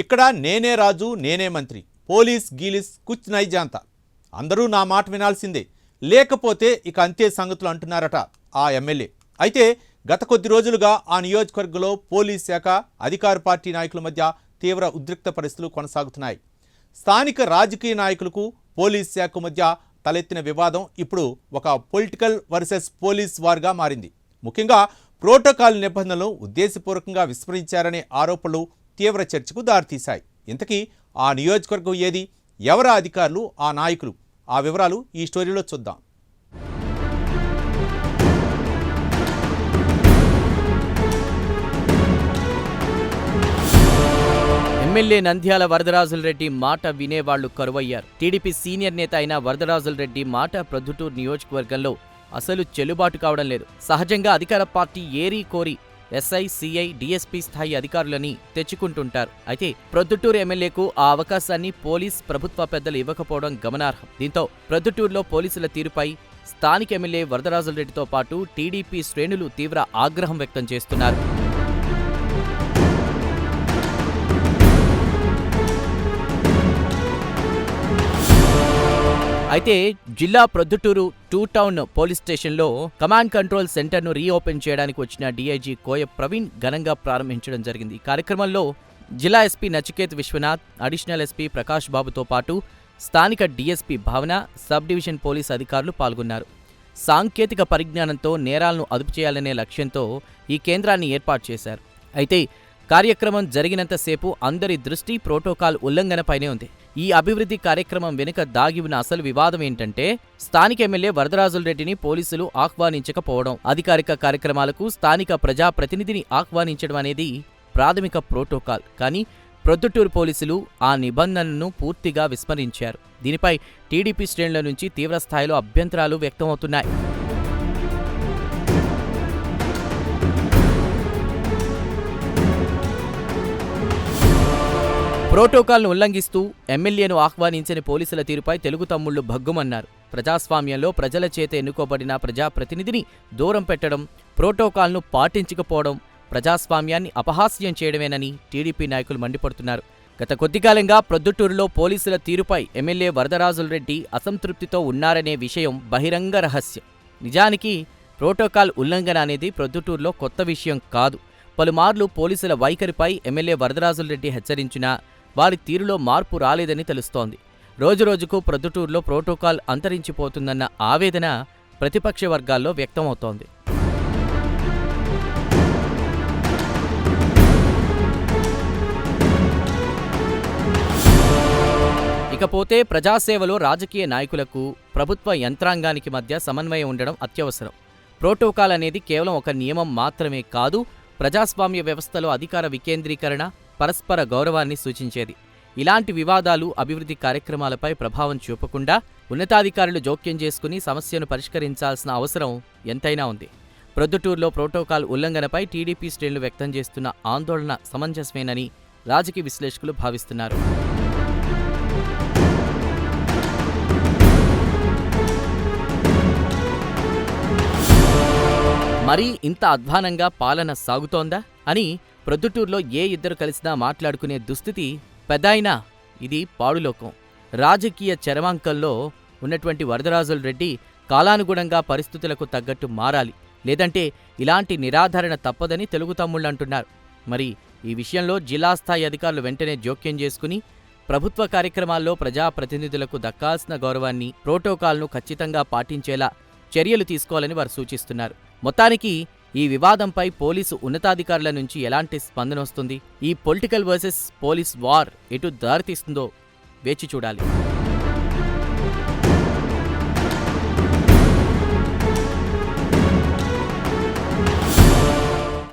ఇక్కడ నేనే రాజు నేనే మంత్రి. పోలీస్ గీలిస్ కుచ్ నైజాంత అందరూ నా మాట వినాల్సిందే. లేకపోతే ఇక అంతే సంగతులు అంటున్నారట ఆ ఎమ్మెల్యే. అయితే గత కొద్ది రోజులుగా ఆ నియోజకవర్గంలో పోలీస్ శాఖ అధికార పార్టీ నాయకుల మధ్య తీవ్ర ఉద్రిక్త పరిస్థితులు కొనసాగుతున్నాయి. స్థానిక రాజకీయ నాయకులకు పోలీస్ శాఖ మధ్య తలెత్తిన వివాదం ఇప్పుడు ఒక పొలిటికల్ వర్సెస్ పోలీస్ వార్గా మారింది. ముఖ్యంగా ప్రోటోకాల్ నిబంధనలు ఉద్దేశపూర్వకంగా విస్మరించారనే ఆరోపణలు తీవ్ర చర్చకు దారితీశాయి. ఇంతకీ ఆ నియోజకవర్గం ఏది? ఎవరా అధికారులు? ఆ నాయకులు? ఆ వివరాలు ఈ స్టోరీలో చూద్దాం. ఎమ్మెల్యే నంద్యాల వరదరాజుల రెడ్డి మాట వినేవాళ్ళు కరువయ్యారు. టీడీపీ సీనియర్ నేత అయిన వరదరాజుల రెడ్డి మాట ప్రొద్దుటూరు నియోజకవర్గంలో అసలు చెల్లుబాటు కావడం లేదు. సహజంగా అధికార పార్టీ ఏరీ కోరి ఎస్ఐ సిఐ డిఎస్పీ స్థాయి అధికారులని తెచ్చుకుంటుంటారు. అయితే ప్రొద్దుటూరు ఎమ్మెల్యేకు ఆ అవకాశాన్ని పోలీస్ ప్రభుత్వ పెద్దలు ఇవ్వకపోవడం గమనార్హం. దీంతో ప్రొద్దుటూరులో పోలీసుల తీరుపై స్థానిక ఎమ్మెల్యే వరదరాజులరెడ్డితో పాటు టీడీపీ శ్రేణులు తీవ్ర ఆగ్రహం వ్యక్తం చేస్తున్నారు. అయితే జిల్లా ప్రొద్దుటూరు టూ టౌన్ పోలీస్ స్టేషన్లో కమాండ్ కంట్రోల్ సెంటర్ను రీఓపెన్ చేయడానికి వచ్చిన డీఐజీ కోయ ప్రవీణ్ ఘనంగా ప్రారంభించడం జరిగింది. ఈ కార్యక్రమంలో జిల్లా SP Nachiket Vishwanath additional SP Prakash బాబుతో పాటు స్థానిక డీఎస్పీ భావన సబ్ డివిజన్ పోలీస్ అధికారులు పాల్గొన్నారు. సాంకేతిక పరిజ్ఞానంతో నేరాలను అదుపు చేయాలనే లక్ష్యంతో ఈ కేంద్రాన్ని ఏర్పాటు చేశారు. అయితే కార్యక్రమం జరిగినంతసేపు అందరి దృష్టి ప్రోటోకాల్ ఉల్లంఘనపైనే ఉంది. ఈ అభివృద్ధి కార్యక్రమం వెనుక దాగి ఉన్న అసలు వివాదం ఏంటంటే స్థానిక ఎమ్మెల్యే వరదరాజుల రెడ్డిని పోలీసులు ఆహ్వానించకపోవడం అధికారిక కార్యక్రమాలకు స్థానిక ప్రజాప్రతినిధిని ఆహ్వానించడం అనేది ప్రాథమిక ప్రోటోకాల్. కానీ ప్రొద్దుటూరు పోలీసులు ఆ నిబంధనను పూర్తిగా విస్మరించారు. దీనిపై టీడీపీ శ్రేణుల నుంచి తీవ్రస్థాయిలో అభ్యంతరాలు వ్యక్తమవుతున్నాయి. ప్రోటోకాల్ను ఉల్లంఘిస్తూ ఎమ్మెల్యేను ఆహ్వానించని పోలీసుల తీరుపై తెలుగు తమ్ముళ్ళు భగ్గుమన్నారు. ప్రజాస్వామ్యంలో ప్రజల చేత ఎన్నుకోబడిన ప్రజాప్రతినిధిని దూరం పెట్టడం ప్రోటోకాల్ను పాటించకపోవడం ప్రజాస్వామ్యాన్ని అపహాస్యం చేయడమేనని టీడీపీ నాయకులు మండిపడుతున్నారు. గత కొద్దికాలంగా ప్రొద్దుటూరులో పోలీసుల తీరుపై ఎమ్మెల్యే వరదరాజుల రెడ్డి అసంతృప్తితో ఉన్నారనే విషయం బహిరంగ రహస్యం. నిజానికి ప్రోటోకాల్ ఉల్లంఘన అనేది ప్రొద్దుటూరులో కొత్త విషయం కాదు. పలుమార్లు పోలీసుల వైఖరిపై ఎమ్మెల్యే వరదరాజుల రెడ్డి హెచ్చరించినా వారి తీరులో మార్పు రాలేదని తెలుస్తోంది. రోజురోజుకు ప్రొద్దుటూరులో ప్రోటోకాల్ అంతరించిపోతుందన్న ఆవేదన ప్రతిపక్ష వర్గాల్లో వ్యక్తమవుతోంది. ఇకపోతే ప్రజాసేవలో రాజకీయ నాయకులకు ప్రభుత్వ యంత్రాంగానికి మధ్య సమన్వయం ఉండడం అత్యవసరం. ప్రోటోకాల్ అనేది కేవలం ఒక నియమం మాత్రమే కాదు ప్రజాస్వామ్య వ్యవస్థలో అధికార వికేంద్రీకరణ పరస్పర గౌరవాన్ని సూచించేది. ఇలాంటి వివాదాలు అభివృద్ధి కార్యక్రమాలపై ప్రభావం చూపకుండా ఉన్నతాధికారులు జోక్యం చేసుకుని సమస్యను పరిష్కరించాల్సిన అవసరం ఎంతైనా ఉంది. ప్రొద్దుటూరులో ప్రోటోకాల్ ఉల్లంఘనపై టీడీపీ శ్రేణులు వ్యక్తం చేస్తున్న ఆందోళన సమంజసమేనని రాజకీయ విశ్లేషకులు భావిస్తున్నారు. మరీ ఇంత అధ్వానంగా పాలన సాగుతోందా అని ప్రొద్దుటూరులో ఏ ఇద్దరు కలిసినా మాట్లాడుకునే దుస్థితి పెదాయినా. ఇది పాడులోకం. రాజకీయ చరమాంకంలో ఉన్నటువంటి వరదరాజుల రెడ్డి కాలానుగుణంగా పరిస్థితులకు తగ్గట్టు మారాలి. లేదంటే ఇలాంటి నిరాధరణ తప్పదని తెలుగు తమ్ముళ్ళు అంటున్నారు. మరి ఈ విషయంలో జిల్లా స్థాయి అధికారులు వెంటనే జోక్యం చేసుకుని ప్రభుత్వ కార్యక్రమాల్లో ప్రజాప్రతినిధులకు దక్కాల్సిన గౌరవాన్ని ప్రోటోకాల్ను ఖచ్చితంగా పాటించేలా చర్యలు తీసుకోవాలని వారు సూచిస్తున్నారు. మొత్తానికి ఈ వివాదంపై పోలీసు ఉన్నతాధికారుల నుంచి ఎలాంటి స్పందన వస్తుంది? ఈ పొలిటికల్ వర్సెస్ పోలీస్ వార్ ఎటు దారితీస్తుందో వేచి చూడాలి.